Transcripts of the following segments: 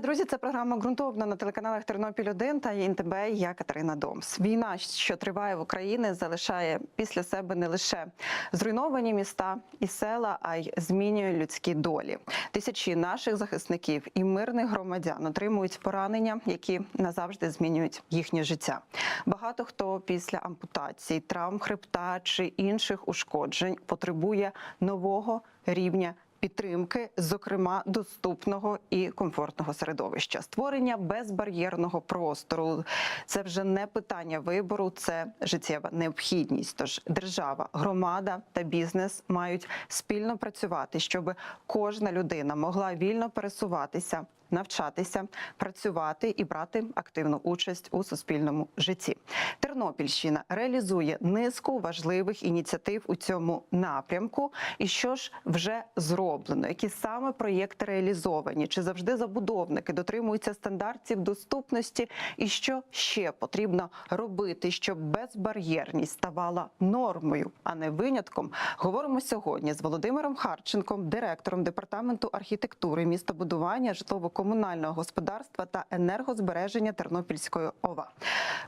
друзі. Це програма ґрунтовна на телеканалах Тернопіль 1 та ІНТБ. Я Катерина Домс. Війна, що триває в Україні, залишає після себе не лише зруйновані міста і села, а й змінює людські долі. Тисячі наших захисників і мирних громадян отримують поранення, які назавжди змінюють їхнє життя. Багато хто після ампутації, травм хребта чи інших ушкоджень потребує нового рівня підтримки, зокрема доступного і комфортного середовища, створення безбар'єрного простору. Це вже не питання вибору, це життєва необхідність. Тож держава, громада та бізнес мають спільно працювати, щоб кожна людина могла вільно пересуватися. Навчатися, працювати і брати активну участь у суспільному житті. Тернопільщина реалізує низку важливих ініціатив у цьому напрямку. І що ж вже зроблено? Які саме проєкти реалізовані? Чи завжди забудовники дотримуються стандартів доступності? І що ще потрібно робити, щоб безбар'єрність ставала нормою, а не винятком? Говоримо сьогодні з Володимиром Харченком, директором департаменту архітектури, містобудування, житлово-комунального господарства та енергозбереження Тернопільської ОВА.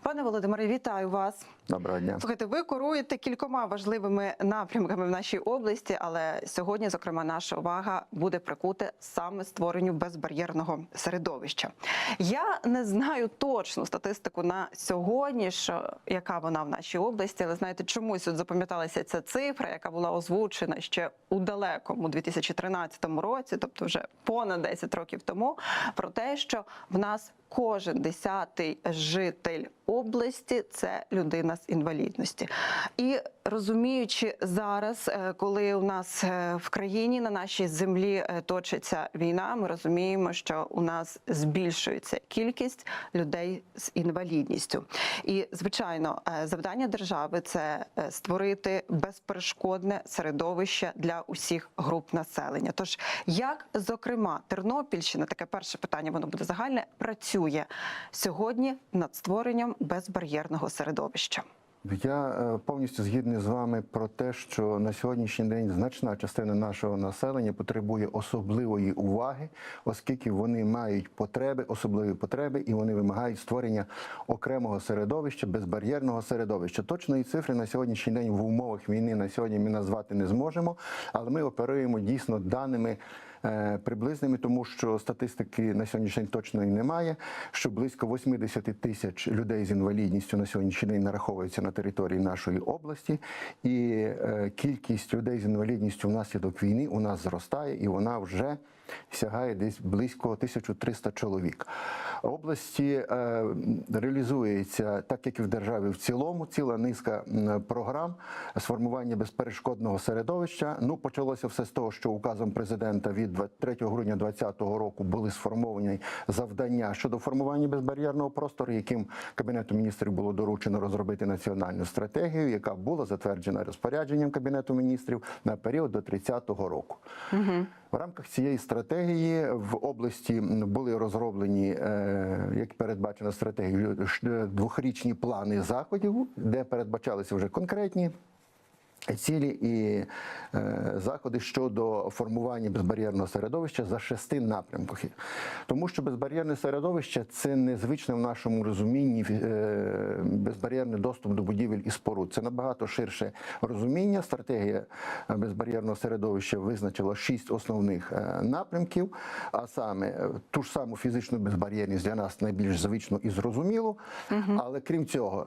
Пане Володимире, вітаю вас. Доброго дня. Слухайте, ви керуєте кількома важливими напрямками в нашій області, але сьогодні, зокрема, наша увага буде прикута саме створенню безбар'єрного середовища. Я не знаю точну статистику на сьогодні, що яка вона в нашій області, але знаєте, чомусь от запам'яталася ця цифра, яка була озвучена ще у далекому 2013 році, тобто вже понад 10 років тому, про те, що в нас кожен десятий житель області це людина з інвалідності. І розуміючи зараз, е, коли у нас е, в країні на нашій землі е, точиться війна, ми розуміємо, що у нас збільшується кількість людей з інвалідністю. І звичайно, завдання держави це створити безперешкодне середовище для усіх груп населення. Тож, як зокрема Тернопільщина, таке перше питання, воно буде загальне, працює сьогодні над створенням безбар'єрного середовища. Я е, повністю згідний з вами про те, що на сьогоднішній день значна частина нашого населення потребує особливої уваги, оскільки вони мають потреби, особливі потреби, і вони вимагають створення окремого середовища, безбар'єрного середовища. Точної цифри на сьогоднішній день в умовах війни на сьогодні ми назвати не зможемо, але ми оперуємо дійсно даними. Е, Приблизними, тому що статистики на сьогоднішній день точної немає. Що близько 80 тисяч людей з інвалідністю на сьогоднішній день нараховується на території нашої області, і е, кількість людей з інвалідністю внаслідок війни у нас зростає, і вона вже сягає десь близько 1300 чоловік. Області е, реалізується, так як і в державі в цілому, ціла низка програм сформування безперешкодного середовища. Ну, почалося все з того, що указом президента від 3 грудня 2020 року були сформовані завдання щодо формування безбар'єрного простору, яким Кабінету міністрів було доручено розробити національну стратегію, яка була затверджена розпорядженням Кабінету міністрів на період до 30-го року. В рамках цієї стратегії в області були розроблені, е, як передбачено стратегією, двохрічні плани заходів, де передбачалися вже конкретні. Цілі і е, заходи щодо формування безбар'єрного середовища за шести напрямках. Тому що безбар'єрне середовище це незвичне в нашому розумінні е, безбар'єрний доступ до будівель і споруд. Це набагато ширше розуміння. Стратегія е, безбар'єрного середовища визначила шість основних е, напрямків, а саме е, ту ж саму фізичну безбар'єрність для нас найбільш звичну і зрозумілу. Але крім цього,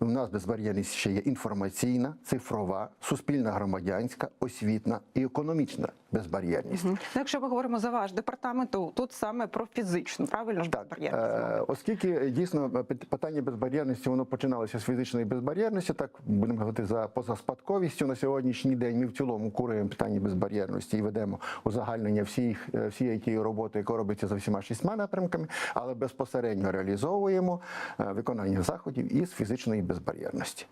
у нас безбар'єрність ще є інформаційна, цифрова, суспільна громадянська, освітна і економічна безбар'єрність. Ну, якщо ми говоримо за ваш департамент, то тут саме про фізичну, правильно ж безбар'єрність. Е, Оскільки дійсно пит- питання безбар'єрності воно починалося з фізичної безбар'єрності, так будемо говорити за позаспадковістю на сьогоднішній день. Ми в цілому куруємо питання безбар'єрності і ведемо узагальнення всіх е, всієї тієї роботи, яка робиться за всіма шістьма напрямками, але безпосередньо реалізовуємо е, виконання заходів із фізичної безбар'єрності.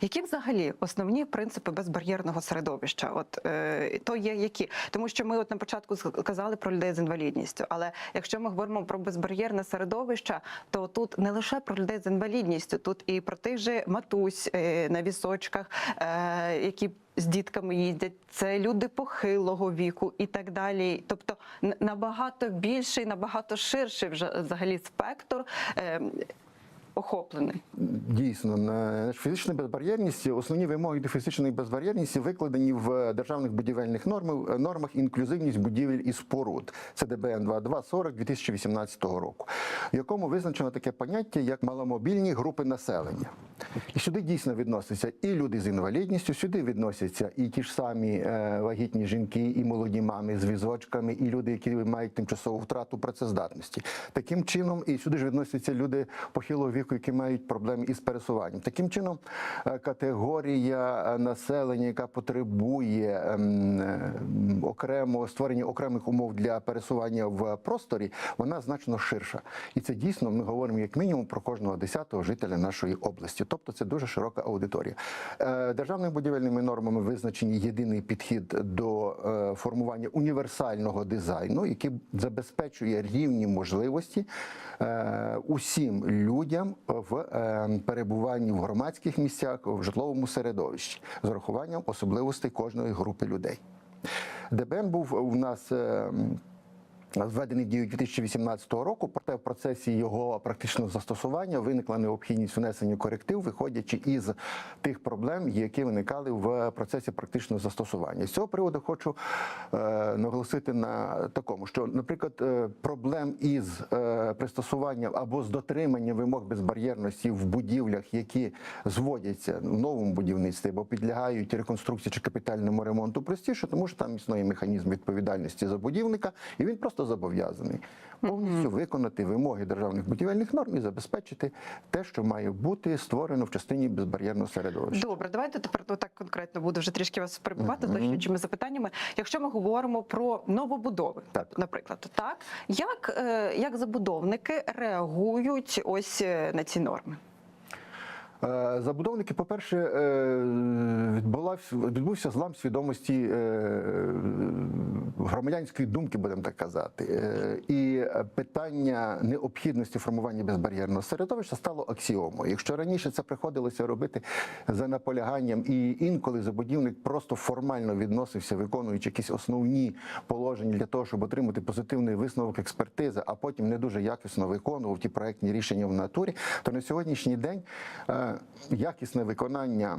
Які взагалі основні принципи безбар'єрного середовища? От е, то є які? Тому що ми от на початку казали про людей з інвалідністю, але якщо ми говоримо про безбар'єрне середовище, то тут не лише про людей з інвалідністю, тут і про тих же матусь е, на візочках, е, які з дітками їздять, це люди похилого віку і так далі. Тобто набагато більший, набагато ширший вже взагалі спектр. Е, Охоплений. Дійсно, фізична безбар'єрність, основні вимоги до фізичної безбар'єрності викладені в державних будівельних нормах, нормах інклюзивність будівель і споруд. Це ДБН 2240 2018 року, в якому визначено таке поняття як маломобільні групи населення. І сюди дійсно відносяться і люди з інвалідністю, сюди відносяться і ті ж самі е, вагітні жінки, і молоді мами з візочками, і люди, які мають тимчасову втрату працездатності. Таким чином, і сюди ж відносяться люди похилого які мають проблеми із пересуванням. Таким чином, е, категорія е, населення, яка потребує ем, е, окремо створення окремих умов для пересування в просторі, вона значно ширша. І це дійсно ми говоримо як мінімум про кожного десятого жителя нашої області. Тобто це дуже широка аудиторія. Державними будівельними нормами визначені єдиний підхід до формування універсального дизайну, який забезпечує рівні можливості усім людям в перебуванні в громадських місцях, в житловому середовищі з урахуванням особливостей кожної групи людей. ДБН був у нас. Введений в дію 2018 року, проте в процесі його практичного застосування виникла необхідність внесення коректив, виходячи із тих проблем, які виникали в процесі практичного застосування. З цього приводу хочу е, наголосити на такому, що, наприклад, е, проблем із е, пристосуванням або з дотриманням вимог безбар'єрності в будівлях, які зводяться в новому будівництві або підлягають реконструкції чи капітальному ремонту, простіше, тому що там існує механізм відповідальності за будівника, і він просто зобов'язаний повністю виконати вимоги державних будівельних норм і забезпечити те, що має бути створено в частині безбар'єрного середовища. Добре, давайте тепер ну, так конкретно буду вже трішки вас перебувати з досліджими запитаннями. Якщо ми говоримо про новобудови, Так. наприклад, так як, е, як забудовники реагують ось е, на ці норми? Е, Забудовники, по-перше, е, відбувся злам свідомості е, громадянської думки, будемо так казати. І питання необхідності формування безбар'єрного середовища стало аксіомою. Якщо раніше це приходилося робити за наполяганням, і інколи забудівник просто формально відносився, виконуючи якісь основні положення для того, щоб отримати позитивний висновок експертизи, а потім не дуже якісно виконував ті проектні рішення в натурі, то на сьогоднішній день якісне виконання.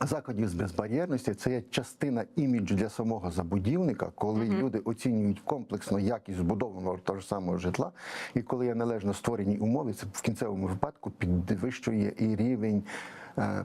Заходів з безбар'єрності це є частина іміджу для самого забудівника, коли люди оцінюють комплексно якість збудованого того ж самого житла, і коли є належно створені умови, це в кінцевому випадку підвищує і рівень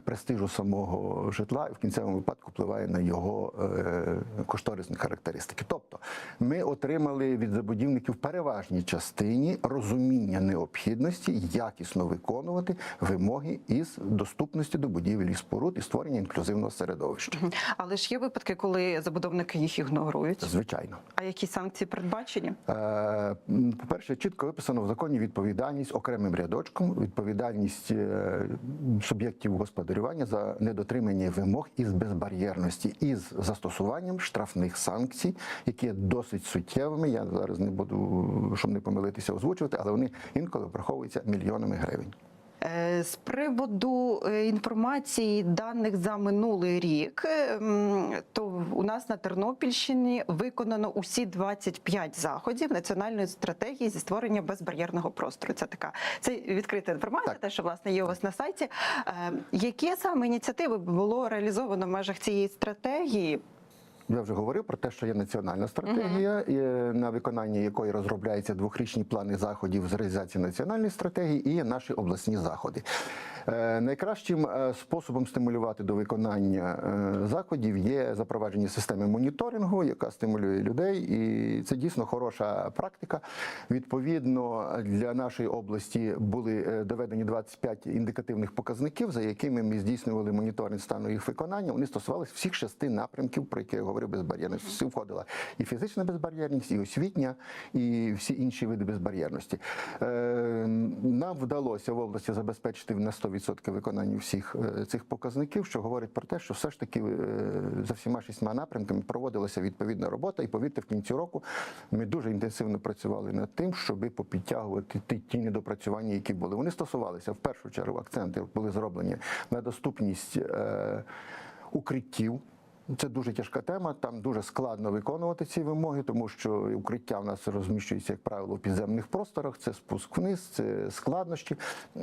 престижу самого житла, і в кінцевому випадку впливає на його е, кошторисні характеристики. Тобто ми отримали від забудівників в переважній частині розуміння необхідності якісно виконувати вимоги із доступності до будівель і споруд і створення інклюзивного середовища. Але ж є випадки, коли забудовники їх ігнорують. Звичайно. А які санкції передбачені? Е, По-перше, чітко виписано в законі відповідальність окремим рядочком, відповідальність е, суб'єктів господарювання за недотримання вимог із безбар'єрності із застосуванням штрафних санкцій, які є досить суттєвими. Я зараз не буду, щоб не помилитися, озвучувати, але вони інколи враховуються мільйонами гривень. Е, З приводу е, інформації даних за минулий рік, е, то у нас на Тернопільщині виконано усі 25 заходів національної стратегії зі створення безбар'єрного простору. Це така це відкрита інформація, Так. те, що власне є у вас на сайті. Е, Які саме ініціативи було реалізовано в межах цієї стратегії? Я вже говорив про те, що є національна стратегія, uh -huh. на виконання якої розробляються двохрічні плани заходів з реалізації національної стратегії, і є наші обласні заходи. Е, Найкращим е, способом стимулювати до виконання е, заходів є запровадження системи моніторингу, яка стимулює людей, і це дійсно хороша практика. Відповідно, для нашої області були доведені 25 індикативних показників, за якими ми здійснювали моніторинг стану їх виконання. Вони стосувалися всіх шести напрямків, про які я говорив безбар'єрність. Всі входила і фізична безбар'єрність, і освітня, і всі інші види безбар'єрності. Нам вдалося в області забезпечити на 100% 100% виконання всіх е, цих показників, що говорить про те, що все ж таки е, за всіма шістьма напрямками проводилася відповідна робота. І повірте, в кінці року ми дуже інтенсивно працювали над тим, щоб попідтягувати ті, ті недопрацювання, які були. Вони стосувалися в першу чергу акценти були зроблені на доступність е, укриттів. Це дуже тяжка тема. Там дуже складно виконувати ці вимоги, тому що укриття в нас розміщується, як правило, в підземних просторах. Це спуск вниз, це складнощі.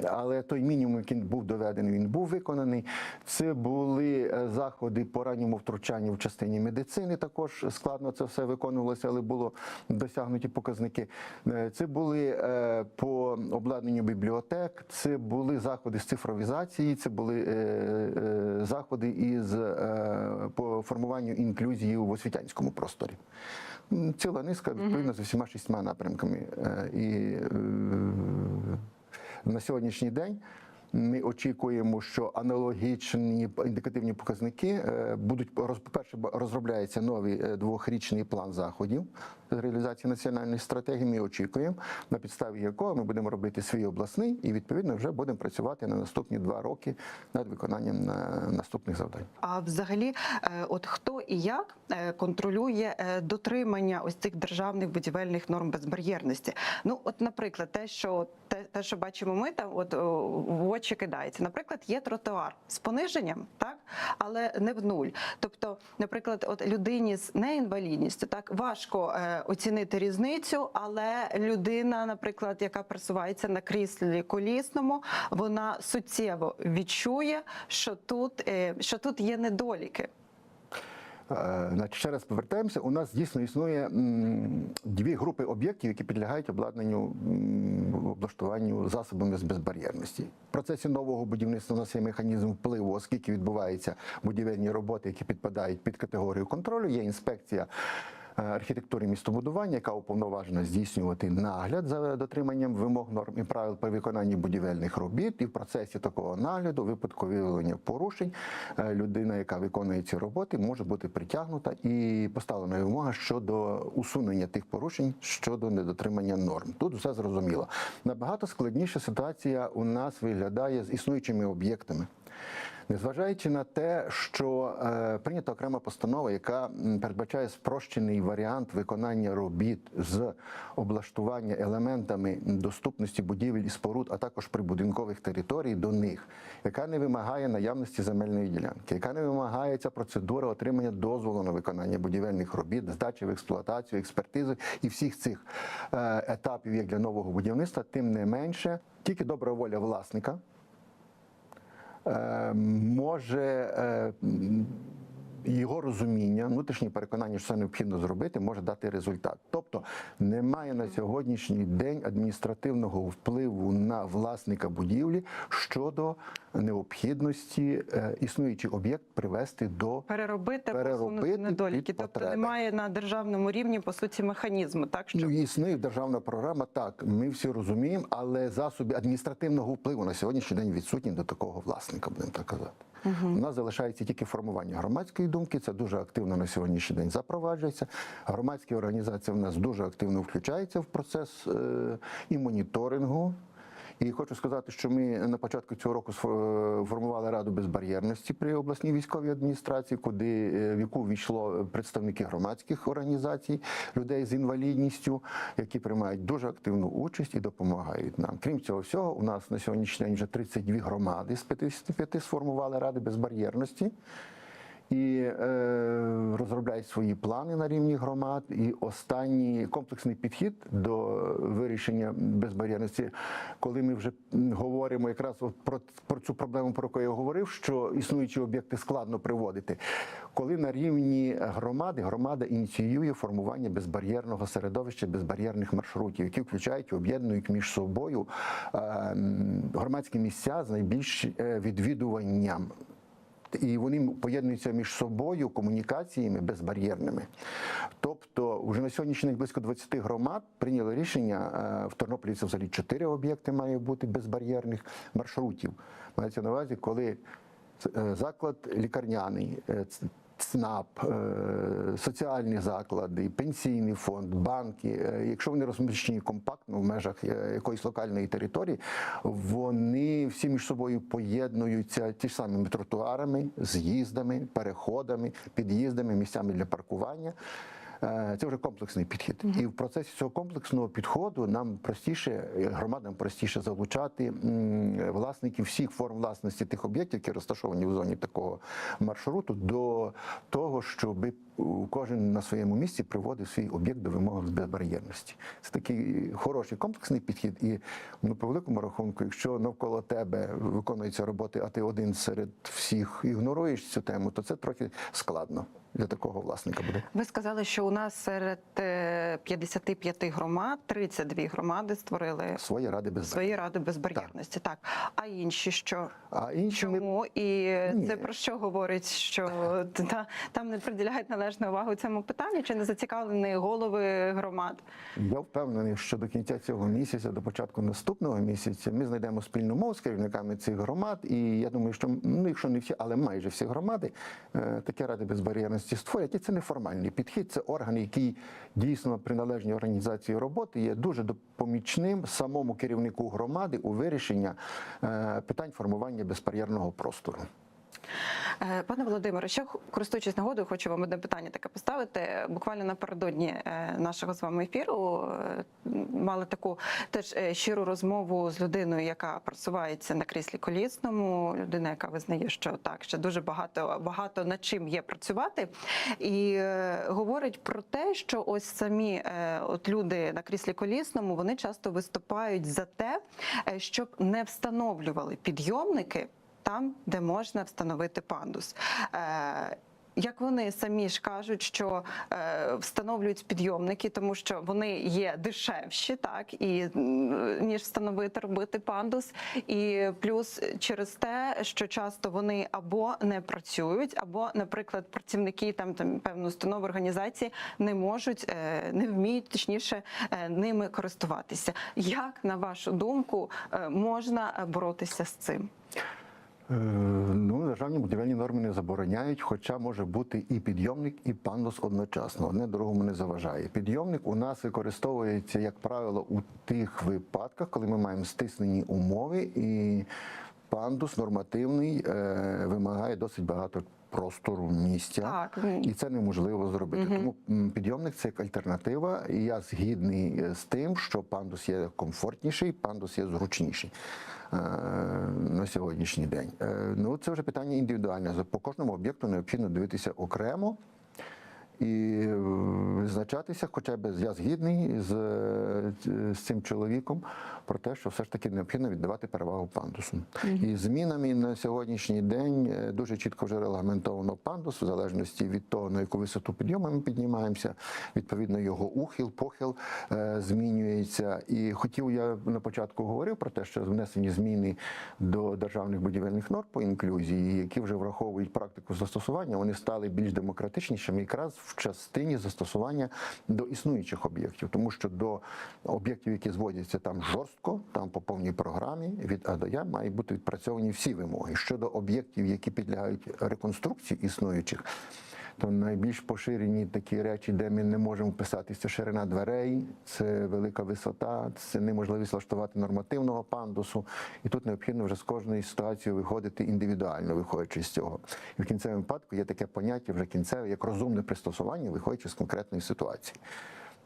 Але той мінімум, який був доведений, він був виконаний. Це були е, заходи по ранньому втручанню в частині медицини. Також складно це все виконувалося, але було досягнуті показники. Е, Це були е, по обладнанню бібліотек, це були заходи з цифровізації, це були заходи із по формуванню інклюзії в освітянському просторі. Ціла низка відповідно з усіма шістьма напрямками. Е, І е, на сьогоднішній день. Ми очікуємо, що аналогічні індикативні показники е, будуть по-перше, розробляється новий е, двохрічний план заходів з реалізації національної стратегії. Ми очікуємо, на підставі якого ми будемо робити свій обласний і відповідно вже будемо працювати на наступні два роки над виконанням е, наступних завдань. А взагалі, от хто і як контролює дотримання ось цих державних будівельних норм безбар'єрності? Ну, от, наприклад, те, що те, те, що бачимо ми там, от в очі кидається. Наприклад, є тротуар з пониженням, так, але не в нуль. Тобто, наприклад, от людині з неінвалідністю так важко е, оцінити різницю, але людина, наприклад, яка пересувається на кріслі колісному, вона суттєво відчує, що тут, е, що тут є недоліки. Е, Значить, ще раз повертаємося. У нас дійсно існує дві групи об'єктів, які підлягають обладнанню облаштуванню засобами з безбар'єрності. В процесі нового будівництва у нас є механізм впливу, оскільки відбуваються будівельні роботи, які підпадають під категорію контролю. Є інспекція. Е, Архітектури містобудування, яка уповноважена здійснювати нагляд за дотриманням вимог норм і правил при виконанні будівельних робіт, і в процесі такого нагляду, випадку виявлення порушень, е, людина, яка виконує ці роботи, може бути притягнута і поставлена вимога щодо усунення тих порушень щодо недотримання норм. Тут все зрозуміло. Набагато складніша ситуація у нас виглядає з існуючими об'єктами. Незважаючи на те, що е, прийнята окрема постанова, яка передбачає спрощений варіант виконання робіт з облаштування елементами доступності будівель і споруд, а також прибудинкових територій до них, яка не вимагає наявності земельної ділянки, яка не вимагає ця процедура отримання дозволу на виконання будівельних робіт, здачі в експлуатацію, експертизи і всіх цих е, етапів, як для нового будівництва, тим не менше, тільки добра воля власника може е, його розуміння, внутрішнє переконання, що це необхідно зробити, може дати результат. Тобто немає на сьогоднішній день адміністративного впливу на власника будівлі щодо необхідності е, існуючий об'єкт привести до Переробити, Переробити недоліки. Тобто потреби. немає на державному рівні по суті механізму, так що Ну, існує державна програма, так ми всі розуміємо, але засоби адміністративного впливу на сьогоднішній день відсутні до такого власника, будемо так казати. У нас залишається тільки формування громадської думки. Це дуже активно на сьогоднішній день запроваджується. Громадські організації в нас дуже активно включаються в процес е, і моніторингу. І хочу сказати, що ми на початку цього року сфо- формували раду безбар'єрності при обласній військовій адміністрації, куди е, в яку війшло представники громадських організацій, людей з інвалідністю, які приймають дуже активну участь і допомагають нам. Крім цього всього, у нас на сьогоднішній день вже 32 громади з 55 сформували ради безбар'єрності і е, розробляють свої плани на рівні громад. І останній комплексний підхід до вирішення безбар'єрності, коли ми вже говоримо якраз про, про цю проблему, про яку я говорив, що існуючі об'єкти складно приводити. Коли на рівні громади громада ініціює формування безбар'єрного середовища, безбар'єрних маршрутів, які включають об'єднують між собою е, громадські місця з найбільш е, відвідуванням і вони поєднуються між собою комунікаціями безбар'єрними. Тобто, вже на сьогоднішній день близько 20 громад прийняли рішення. е, В Тернополі це взагалі 4 об'єкти має бути безбар'єрних маршрутів. Мається на увазі, коли е, заклад лікарняний. ЦНАП, е, соціальні заклади, пенсійний фонд, банки, е, якщо вони розміщені компактно в межах е, якоїсь локальної території, вони всі між собою поєднуються ті ж самими тротуарами, з'їздами, переходами, під'їздами, місцями для паркування. Е, Це вже комплексний підхід. І в процесі цього комплексного підходу нам простіше, е, громадам простіше залучати власників всіх форм власності тих об'єктів, які розташовані в зоні такого маршруту, до того, щоб кожен на своєму місці приводив свій об'єкт до вимог безбар'єрності. Це такий хороший комплексний підхід. І ну, по великому рахунку, якщо навколо тебе виконуються роботи, а ти один серед всіх ігноруєш цю тему, то це трохи складно для такого власника буде. Ви сказали, що у нас серед е, 55 громад 32 громади створили Свої ради без свої ради безбар'єрності. Так. а інші що? А інші ми і Ні. це про що говорить? Що та там не приділяють належну увагу цьому питанню, чи не зацікавлені голови громад? Я впевнений, що до кінця цього місяця, до початку наступного місяця, ми знайдемо спільну мову з керівниками цих громад. І я думаю, що ну, якщо не всі, але майже всі громади е, такі ради безбар'єрності створять. І це неформальний підхід. Це орган, який дійсно при належній організації роботи є дуже допомічним самому керівнику громади у вирішенні е, питань формування безбар'єрного простору. Е, Пане Володимире, ще користуючись нагодою, хочу вам одне питання таке поставити. Буквально напередодні е, нашого з вами ефіру е, мали таку теж щиру розмову з людиною, яка просувається на кріслі колісному. Людина, яка визнає, що так ще дуже багато багато над чим є працювати, і говорить про те, що ось самі от люди на кріслі колісному вони часто виступають за те, щоб не встановлювали підйомники там, де можна встановити пандус. Е, як вони самі ж кажуть, що е, встановлюють підйомники, тому що вони є дешевші, так і ніж встановити робити пандус, і плюс через те, що часто вони або не працюють, або, наприклад, працівники там там певної установи організації не можуть, е, не вміють точніше е, ними користуватися. Як на вашу думку е, можна боротися з цим? Е, Ну, державні будівельні норми не забороняють, хоча може бути і підйомник, і пандус одночасно. Одне другому не заважає. Підйомник у нас використовується, як правило, у тих випадках, коли ми маємо стиснені умови, і пандус нормативний е, вимагає досить багато простору місця. Так. І це неможливо зробити. Тому підйомник це як альтернатива. І я згідний е, з тим, що пандус є комфортніший, пандус є зручніший е, на сьогоднішній день. Е, Ну, це вже питання індивідуальне. По кожному об'єкту необхідно дивитися окремо. І е, визначатися, хоча б я згідний з, е, з цим чоловіком про те, що все ж таки необхідно віддавати перевагу пандусу. І змінами на сьогоднішній день е, дуже чітко вже регламентовано пандус, в залежності від того, на яку висоту підйому ми піднімаємося. Відповідно, його ухил, похил е, змінюється. І хотів я на початку говорив про те, що внесені зміни до державних будівельних норм по інклюзії, які вже враховують практику застосування, вони стали більш демократичнішими якраз в частині застосування до існуючих об'єктів, тому що до об'єктів, які зводяться там жорстко, там по повній програмі від А до Я мають бути відпрацьовані всі вимоги. Щодо об'єктів, які підлягають реконструкції існуючих. То найбільш поширені такі речі, де ми не можемо вписати, це ширина дверей, це велика висота, це неможливість влаштувати нормативного пандусу. І тут необхідно вже з кожної ситуації виходити індивідуально, виходячи з цього. І в кінцевому випадку є таке поняття вже кінцеве, як розумне пристосування, виходячи з конкретної ситуації.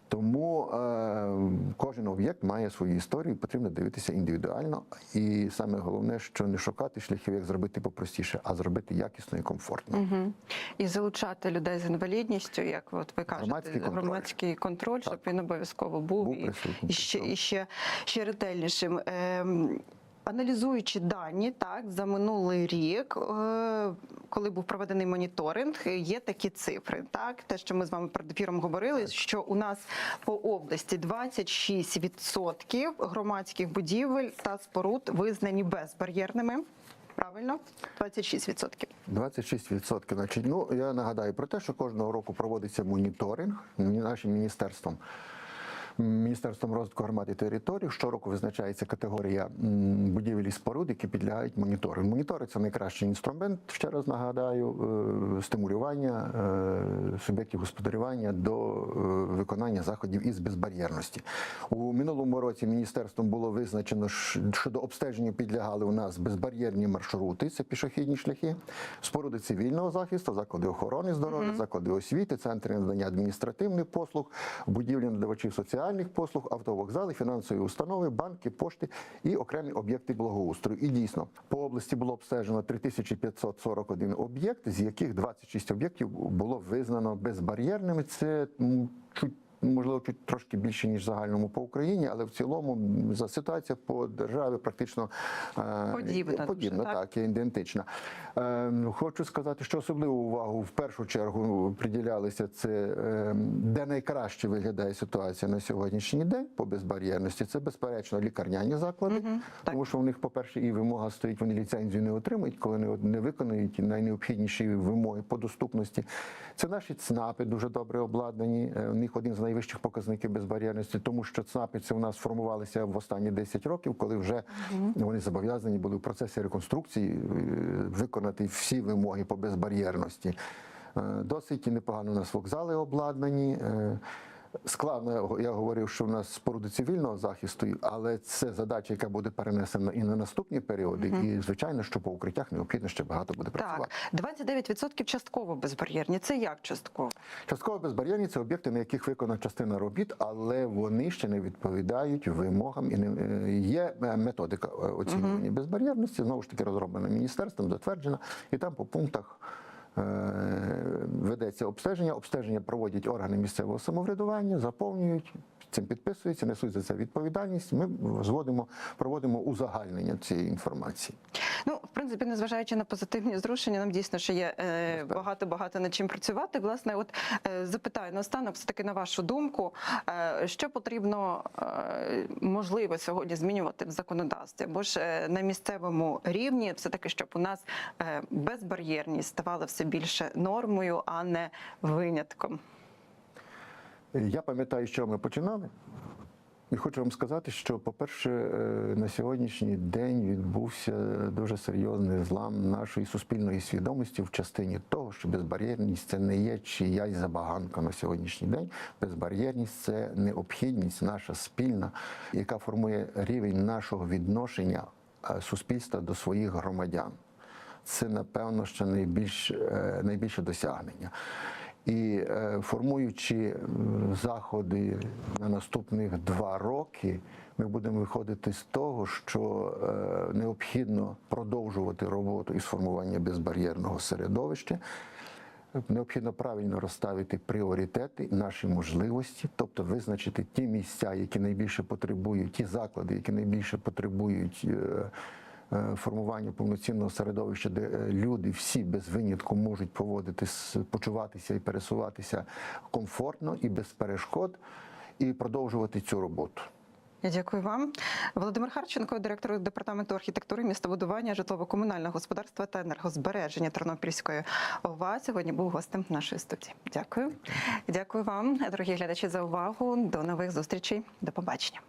Тому е, кожен об'єкт має свою історію, потрібно дивитися індивідуально. І саме головне, що не шукати шляхів, як зробити попростіше, а зробити якісно і комфортно. Угу. І залучати людей з інвалідністю, як от ви кажете, Громадський контроль. громадський контроль, щоб він обов'язково був, Був і, і ще і ще, ще ретельнішим. Ем, Аналізуючи дані, так за минулий рік, е, коли був проведений моніторинг, є такі цифри. Так, те, що ми з вами перед ефіром говорили, що у нас по області 26% громадських будівель та споруд визнані безбар'єрними. Правильно, 26%. 26%. Значить, ну я нагадаю про те, що кожного року проводиться моніторинг нашим міністерством. Міністерством розвитку громад і територій щороку визначається категорія будівель і споруд, які підлягають моніторингу. Монітори це найкращий інструмент, ще раз нагадаю, е, стимулювання е, суб'єктів господарювання до е, виконання заходів із безбар'єрності. У минулому році міністерством було визначено, що до обстеження підлягали у нас безбар'єрні маршрути, це пішохідні шляхи, споруди цивільного захисту, заклади охорони здоров'я, заклади освіти, центри надання адміністративних послуг, будівлі надавачів соціальних послуг, автовокзали, фінансові установи, банки, пошти і окремі об'єкти благоустрою. І дійсно по області було обстежено 3541 об'єкт, з яких 26 об'єктів було визнано безбар'єрними. Це чуть можливо чуть трошки більше ніж загальному по Україні, але в цілому за ситуація по державі практично е, Подібна подібна так? так, ідентична. Е, ну, Хочу сказати, що особливу увагу в першу чергу приділялися це е, де найкраще виглядає ситуація на сьогоднішній день по безбар'єрності. Це безперечно лікарняні заклади, тому що у них, по-перше, і вимога стоїть, вони ліцензію не отримують, коли не, не виконують найнеобхідніші вимоги по доступності. Це наші ЦНАПи дуже добре обладнані. Е, У них один з найвищих показників безбар'єрності, тому що ЦНАПи це у нас формувалися в останні 10 років, коли вже вони зобов'язані були в процесі реконструкції е, виконати всі вимоги по безбар'єрності. Е, Досить непогано у нас вокзали обладнані. Складно, я говорив, що в нас споруди цивільного захисту, але це задача, яка буде перенесена і на наступні періоди. І звичайно, що по укриттях необхідно ще багато буде працювати. Так, 29% частково безбар'єрні. Це як частково? Частково безбар'єрні це об'єкти, на яких виконана частина робіт, але вони ще не відповідають вимогам. І не е, є е, методика е, оцінювання безбар'єрності, знову ж таки розроблена міністерством, затверджена, і там по пунктах. Е, Ведеться обстеження, обстеження проводять органи місцевого самоврядування, заповнюють, цим підписуються, несуть за це відповідальність. Ми зводимо, проводимо узагальнення цієї інформації. Ну, в принципі, незважаючи на позитивні зрушення, нам дійсно ще є е, багато багато над чим працювати. Власне, от е, запитаю наостанок, все таки на вашу думку, що потрібно можливо сьогодні змінювати в законодавстві, бо ж на місцевому рівні, все таки, щоб у нас безбар'єрність ставала все більше нормою, а не винятком. Я пам'ятаю, що ми починали. І хочу вам сказати, що, по-перше, е, на сьогоднішній день відбувся дуже серйозний злам нашої суспільної свідомості в частині того, що безбар'єрність це не є чиясь забаганка на сьогоднішній день. Безбар'єрність це необхідність наша спільна, яка формує рівень нашого відношення е, суспільства до своїх громадян. Це, напевно, що найбільш, е, найбільше досягнення. І е, формуючи заходи на наступних два роки, ми будемо виходити з того, що е, необхідно продовжувати роботу із формування безбар'єрного середовища. Необхідно правильно розставити пріоритети, наші можливості, тобто визначити ті місця, які найбільше потребують, ті заклади, які найбільше потребують е, формування повноцінного середовища, де е, люди всі без винятку можуть поводитись, почуватися і пересуватися комфортно і без перешкод, і продовжувати цю роботу. Я дякую вам. Володимир Харченко, директор департаменту архітектури, містобудування, житлово-комунального господарства та енергозбереження Тернопільської ОВА. Сьогодні був гостем нашої студії. Дякую. Дякую вам, дорогі глядачі, за увагу. До нових зустрічей. До побачення.